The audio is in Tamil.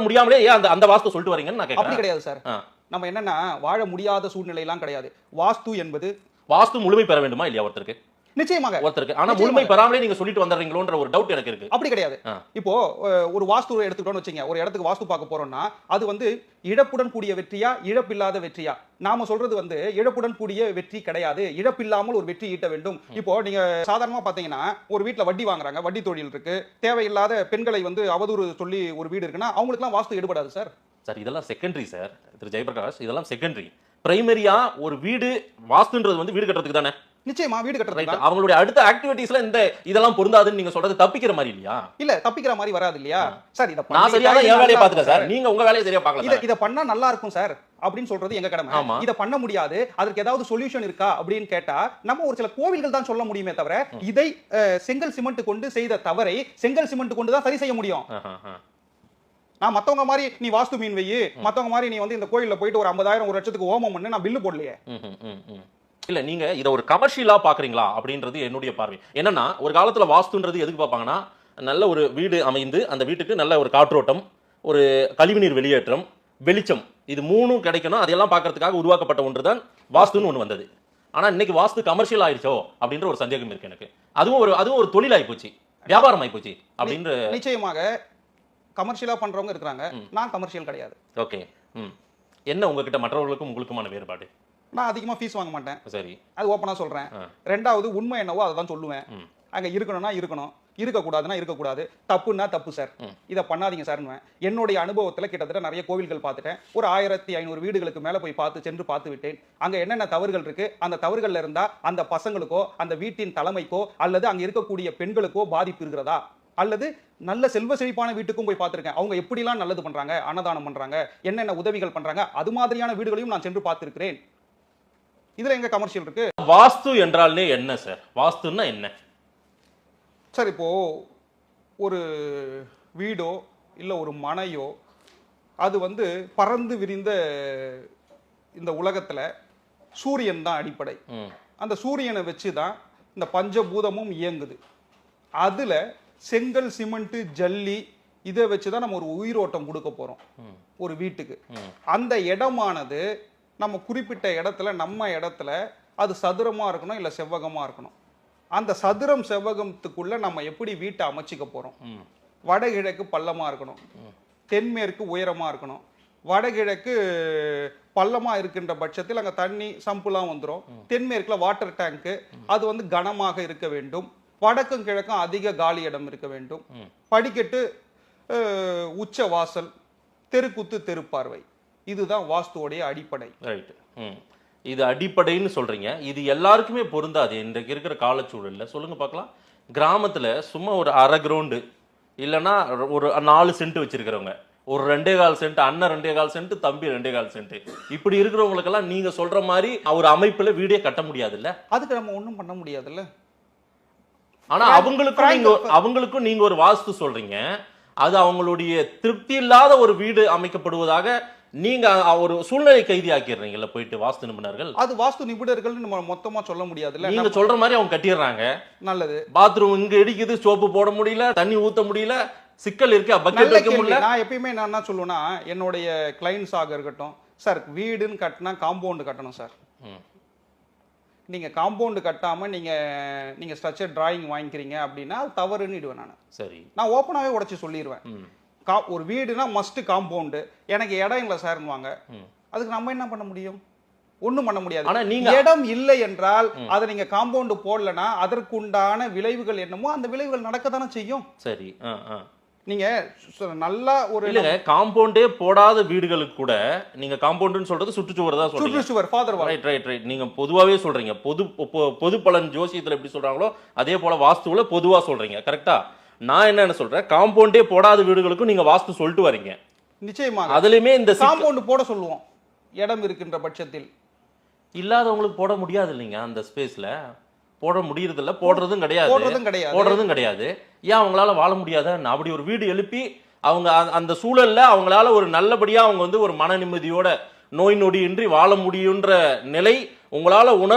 முடியாமலே ஏன் அந்த அந்த வாஸ்து சொல்லிட்டு வரீங்கன்னு நான் அப்படி கேட்கறேன் கிடையாது சார். ஆ. நம்ம என்னன்னா வாழ முடியாத சூழ்நிலையெல்லாம் கிடையாது. வாஸ்து என்பது வாஸ்து முழுமை பெற வேண்டுமா இல்லையா ஒருத்தருக்கு? நிச்சயமாக. ஒருத்தருக்கு. ஆனா. முழுமை பெறாமலே நீங்க சொல்லிட்டு வந்துடுறீங்களோன்ற ஒரு டவுட் எனக்கு இருக்கு. அப்படி கிடையாது. இப்போ ஒரு வாஸ்து எடுத்துக்கிட்டோம்னு வச்சுங்க. ஒரு இடத்துக்கு வாஸ்து பார்க்க போறோம்னா அது வந்து இழப்புடன் கூடிய வெற்றியா இழப்பில்லாத வெற்றியா? நாம சொல்றது வந்து இழப்புடன் கூடிய வெற்றி கிடையாது. இழப்பில்லாமல் ஒரு வெற்றி ஈட்ட வேண்டும். இப்போ நீங்க சாதாரணமா பாத்தீங்கன்னா ஒரு வீட்ல வட்டி வாங்குறாங்க. வட்டி தொழில் இருக்கு. தேவையில்லாத பெண்களை வந்து அவதூறு சொல்லி ஒரு வீடு இருக்குன்னா அவங்களுக்குலாம் வாஸ்து எடுபடாது சார். சார் இதெல்லாம் செகண்டரி சார். திரு ஜெயபிரகாஷ் இதெல்லாம் செகண்டரி பிரைமரியா ஒரு வீடு வாஸ்துன்றது வந்து வீடு கட்டுறதுக்கு தானே? நிச்சயமா வீடு கட்டுறது அவங்களுடைய அடுத்த ஆக்டிவிட்டீஸ்ல இந்த இதெல்லாம் பொருந்தாதுன்னு நீங்க சொல்றது தப்பிக்கிற மாதிரி இல்லையா? இல்ல தப்பிக்கிற மாதிரி வராது இல்லையா? சார் இத நான் சரியா என் வேலையை பாத்துட்டேன் சார். நீங்க உங்க வேலையை சரியா பார்க்கல இத. இத பண்ணா நல்லா இருக்கும் சார் அப்படின்னு சொல்றது எங்க கடமை. இத பண்ண முடியாது. அதற்கு ஏதாவது சொல்யூஷன் இருக்கா அப்படின்னு கேட்டா நம்ம ஒரு சில கோவில்கள் தான் சொல்ல முடியுமே தவிர இதை செங்கல் சிமெண்ட் கொண்டு செய்த தவறை செங்கல் சிமெண்ட் கொண்டு தான் சரி செய்ய முடியும். நான் மத்தவங்க மாதிரி நீ வாஸ்து மீன் வையி மத்தவங்க மாதிரி நீ வந்து இந்த கோயில்ல போயிட்டு ஒரு 50000 ஒரு லட்சத்துக்கு ஹோமம் பண்ணு நான் பில்லு போடலையே. இல்ல நீங்க இத ஒரு கமர்ஷியலா பாக்குறீங்களா அப்படின்றது என்னுடைய பார்வை. என்னன்னா ஒரு காலத்துல வாஸ்துன்றது எதுக்கு பார்ப்பாங்கன்னா நல்ல ஒரு வீடு அமைந்து அந்த வீட்டுக்கு நல்ல ஒரு காற்றோட்டம் ஒரு கழிவுநீர் வெளியேற்றம் வெளிச்சம். இது மூணும் கிடைக்கணும். அதையெல்லாம் பார்க்கறதுக்காக உருவாக்கப்பட்ட ஒன்று தான் வாஸ்துன்னு ஒன்று வந்தது. ஆனா இன்னைக்கு வாஸ்து கமர்ஷியல் ஆயிடுச்சோ அப்படின்ற ஒரு சந்தேகம் இருக்கு எனக்கு. அதுவும் ஒரு அதுவும் ஒரு தொழில் ஆயிப்போச்சு வியாபாரம் ஆயிப்போச்சு அப்படின்ற நிச்சயமாக கமர்ஷியலா பண்றவங்க இருக்கிறாங்க. நான் கமர்ஷியல் கிடையாது. ஓகே. ம். என்ன உங்ககிட்ட மற்றவர்களுக்கும் உங்களுக்குமான வேறுபாடு? நான் அதிகமா ஃபீஸ் வாங்க மாட்டேன். சரி. அது ஓப்பனா சொல்றேன். ஆ. ரெண்டாவது உண்மை என்னவோ அதை தான் சொல்லுவேன். அங்க இருக்கணும்னா இருக்கணும். இருக்கக்கூடாதுன்னா இருக்கக்கூடாது. தப்புன்னா தப்பு சார். இதை பண்ணாதீங்க சார்னுவேன் என்னுடைய அனுபவத்துல கிட்டத்தட்ட நிறைய கோவில்கள் பார்த்துட்டேன். ஒரு ஆயிரத்தி ஐநூறு வீடுகளுக்கு மேல போய் பார்த்து சென்று பார்த்து விட்டேன். அங்க என்னென்ன தவறுகள் இருக்கு? அந்த தவறுகள்ல இருந்தா அந்த பசங்களுக்கோ அந்த வீட்டின் தலைமைக்கோ அல்லது அங்க இருக்கக்கூடிய பெண்களுக்கோ பாதிப்பு இருக்கிறதா? அல்லது நல்ல செல்வ செழிப்பான வீட்டுக்கும் போய் பார்த்திருக்கேன். அவங்க எப்படிலாம் நல்லது பண்றாங்க அன்னதானம் பண்றாங்க என்னென்ன உதவிகள் பண்றாங்க அது மாதிரியான வீடுகளையும் நான் சென்று பார்த்திருக்கிறேன். இதுல எங்க கமர்ஷியல் இருக்கு? வாஸ்து என்றால்னே என்ன சார்? வாஸ்துன்னா என்ன? சார் இப்போ ஒரு வீடோ இல்லை ஒரு மனையோ அது வந்து பறந்து விரிந்த இந்த உலகத்துல சூரியன் தான் அடிப்படை. அந்த சூரியனை வச்சு தான் இந்த பஞ்சபூதமும் இயங்குது. அதுல செங்கல் சிமெண்ட் ஜல்லி இதை வச்சு தான் நம்ம ஒரு உயிரோட்டம் கொடுக்க போறோம். ஒரு வீட்டுக்கு. அந்த இடமானது நம்ம குறிப்பிட்ட இடத்துல நம்ம இடத்துல அது சதுரமா இருக்கணும் இல்ல செவ்வகமா இருக்கணும். அந்த சதுரம் செவ்வகத்துக்குள்ள நம்ம எப்படி வீட்டை அமைச்சிக்க போறோம்? வடகிழக்கு பள்ளமா இருக்கணும். தென்மேற்கு உயரமா இருக்கணும். வடகிழக்கு பள்ளமா இருக்கின்ற பட்சத்தில் அங்க தண்ணி சம்புலாம் வந்துடும் தென்மேற்குல வாட்டர் டேங்க் அது வந்து கனமாக இருக்க வேண்டும். வடக்கும் கிழக்கும் அதிக காலி இடம் இருக்க வேண்டும். படிக்கட்டு உச்ச வாசல் தெருக்குத்து தெருப்பார்வை. இதுதான் வாஸ்துவோடைய அடிப்படை. ரைட் இது அடிப்படைன்னு சொல்றீங்க. இது எல்லாருக்குமே பொருந்தாது. இன்றைக்கு இருக்கிற காலச்சூழல்ல. சொல்லுங்க பார்க்கலாம். கிராமத்துல சும்மா ஒரு அரை கிரவுண்டு இல்லைன்னா ஒரு நாலு சென்ட் வச்சிருக்கிறவங்க. ஒரு ரெண்டே கால் சென்ட் அண்ணன் ரெண்டே கால் சென்ட் தம்பி ரெண்டே கால் சென்ட் இப்படி இருக்கிறவங்களுக்கெல்லாம் நீங்க சொல்ற மாதிரி ஒரு அமைப்புல வீடே கட்ட முடியாதுல்ல? அதுக்கு நம்ம ஒண்ணும் பண்ண முடியாதுல்ல? ஆனா அவங்களுக்கும் நீங்க அவங்களுக்கும் நீங்க ஒரு வாஸ்து சொல்றீங்க. அது அவங்களுடைய திருப்தி இல்லாத ஒரு வீடு அமைக்கப்படுவதாக நீங்க ஒரு சூழ்நிலை கைதி ஆக்கிடுறீங்கல்ல போயிட்டு வாஸ்து நிபுணர்கள்? அது வாஸ்து நிபுணர்கள் நம்ம மொத்தமா சொல்ல முடியாதுல்ல. நீங்க சொல்ற மாதிரி அவங்க கட்டிடுறாங்க. நல்லது. பாத்ரூம் இங்க இடிக்குது சோப்பு போட முடியல தண்ணி ஊத்த முடியல சிக்கல் இருக்கு பக்கெட் வைக்க. முடியல. நான் எப்பயுமே நான் என்ன சொல்லுவேன்னா என்னுடைய கிளைண்ட்ஸ் ஆக இருக்கட்டும் சார் வீடுன்னு கட்டினா காம்பவுண்டு கட்டணும் சார் ம். நீங்க காம்பவுண்டு கட்டாம நீங்க நீங்க ஸ்ட்ரக்சர் டிராயிங் வாங்கிக்கிறீங்க அப்படின்னா அது தவறுன்னு நான். சரி. நான் ஓப்பனாவே உடைச்சு சொல்லிடுவேன். கா ஒரு வீடுனா மஸ்ட் காம்பவுண்டு எனக்கு இடம் இல்லை சார்னுவாங்க அதுக்கு நம்ம என்ன பண்ண முடியும்? ஒண்ணும் பண்ண முடியாது. ஆனா நீங்க- இடம் இல்லை என்றால் அதை நீங்க காம்பவுண்டு போடலனா அதற்குண்டான விளைவுகள் என்னமோ அந்த விளைவுகள் நடக்க தானே செய்யும். சரி. ஆ. நீங்க நல்லா ஒரு இல்லங்க காம்பவுண்டே போடாத வீடுகளுக்கு கூட நீங்க காம்பவுண்டுன்னு சொல்றது சுற்றுச்சுவர் தான் சொல்றீங்க. சுற்றுச்சுவர் ஃபாதர் ரைட் ரைட் ரைட் நீங்க பொதுவாவே சொல்றீங்க. பொது பொது பலன் ஜோசியத்துல எப்படி சொல்றாங்களோ அதே போல வாஸ்துவுல பொதுவா சொல்றீங்க. கரெக்டா நான் என்ன சொல்றேன் காம்பவுண்டே போடாத வீடுகளுக்கும் நீங்க வாஸ்து சொல்லிட்டு வரீங்க. நிச்சயமாக. அதுலயுமே இந்த காம்பவுண்டு போட சொல்லுவோம். இடம் இருக்கின்ற பட்சத்தில். இல்லாதவங்களுக்கு போட முடியாது இல்லைங்க அந்த ஸ்பேஸ்ல போட முடியறது இல்ல போடுறதும் கிடையாது. போடுறதும் கிடையாது. போடுறதும் கிடையாது. ஏன் அவங்களால வாழ முடியாத? அப்படி ஒரு வீடு எழுப்பி அவங்க அந்த- சூழல்ல அவங்களால ஒரு நல்லபடியா அவங்க வந்து ஒரு மன நிம்மதியோட நோய் நொடி இன்றி வாழ முடியுன்ற நிலை உங்களால உணர்